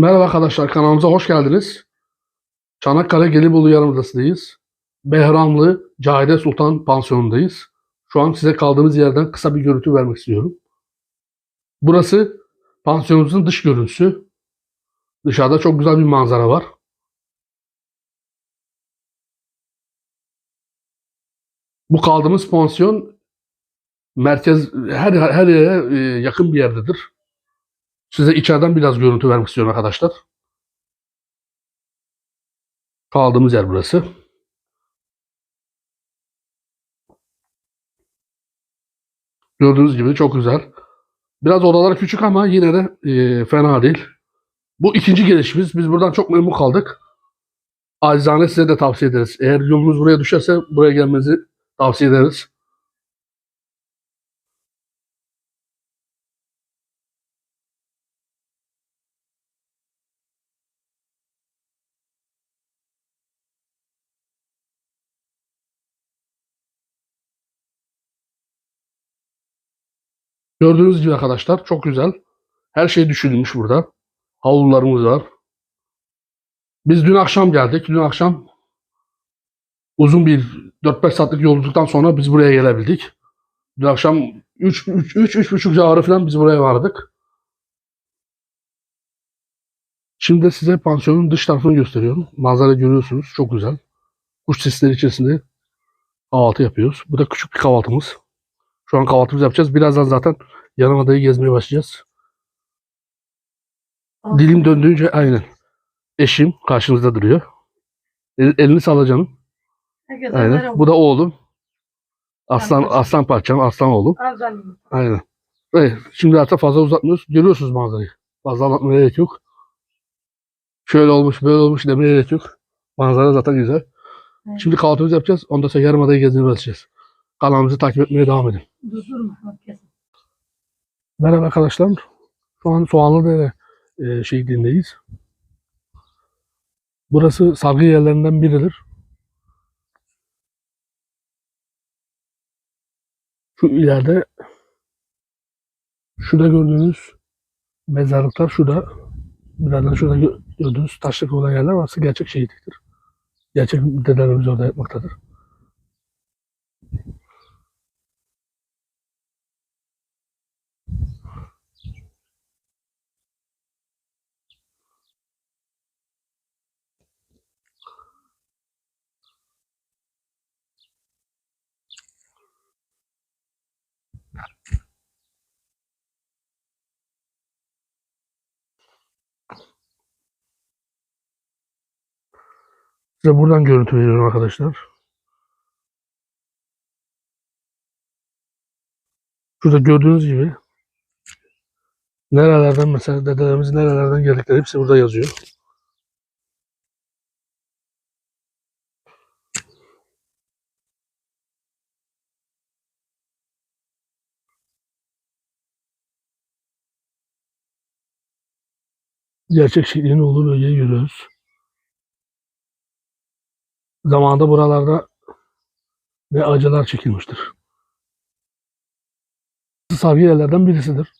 Merhaba arkadaşlar kanalımıza hoş geldiniz. Çanakkale Gelibolu Yarımadası'ndayız. Behramlı Cahide Sultan Pansiyonu'ndayız. Şu an size kaldığımız yerden kısa bir görüntü vermek istiyorum. Burası pansiyonumuzun dış görüntüsü. Dışarıda çok güzel bir manzara var. Bu kaldığımız pansiyon merkez her her yere e, yakın bir yerdedir. Size içeriden biraz görüntü vermek istiyorum arkadaşlar. Kaldığımız yer burası. Gördüğünüz gibi çok güzel. Biraz odalar küçük ama yine de e, fena değil. Bu ikinci gelişimiz. Biz buradan çok memnun kaldık. Acizane size de tavsiye ederiz. Eğer yolunuz buraya düşerse buraya gelmenizi tavsiye ederiz. Gördüğünüz gibi arkadaşlar çok güzel. Her şey düşünülmüş burada. Havlularımız var. Biz dün akşam geldik. Dün akşam uzun bir 4-5 saatlik yolculuktan sonra biz buraya gelebildik. Dün akşam 3 3 3 3.30 civarı falan biz buraya vardık. Şimdi size pansiyonun dış tarafını gösteriyorum. Manzara görüyorsunuz. Çok güzel. Kuş sesleri içerisinde kahvaltı yapıyoruz. Bu da küçük bir kahvaltımız. Şu an kahvaltımızı yapacağız. Birazdan zaten Yarımada'yı gezmeye başlayacağız. Dilim döndüğünce aynen. Eşim karşımızda duruyor. El- elini salla canım. Herkese Aynen. merhaba. Bu da oğlum. Aslan Aslan. aslan parçam, aslan oğlum. Azam. Aynen. Evet, şimdi artık fazla uzatmıyoruz. Görüyorsunuz manzarayı. Fazla anlatmaya gerek yok. Şöyle olmuş, böyle olmuş demeye gerek yok. Manzara zaten güzel. Evet. Şimdi kahvaltımızı yapacağız. Ondan sonra Yarımada'yı gezmeye başlayacağız. Kanalımızı takip etmeye devam edin. Merhaba arkadaşlar. Şu an Soğanlıdere e, şehrindeyiz. Burası sargı yerlerinden biridir. Şu ileride şurada gördüğünüz mezarlıklar şurada birazdan şurada gö- gördüğünüz taşlık olan yerler varsa gerçek şehitliktir. Gerçek dedelerimiz orada yapmaktadır. Size buradan görüntü veriyorum arkadaşlar. Şurada gördüğünüz gibi nerelerden mesela dedelerimizin nerelerden geldikleri hepsi burada yazıyor. Gerçek şehrin olduğu bölgeyi görüyoruz. Zamanında buralarda ne acılar çekilmiştir. Sargı yerlerden birisidir.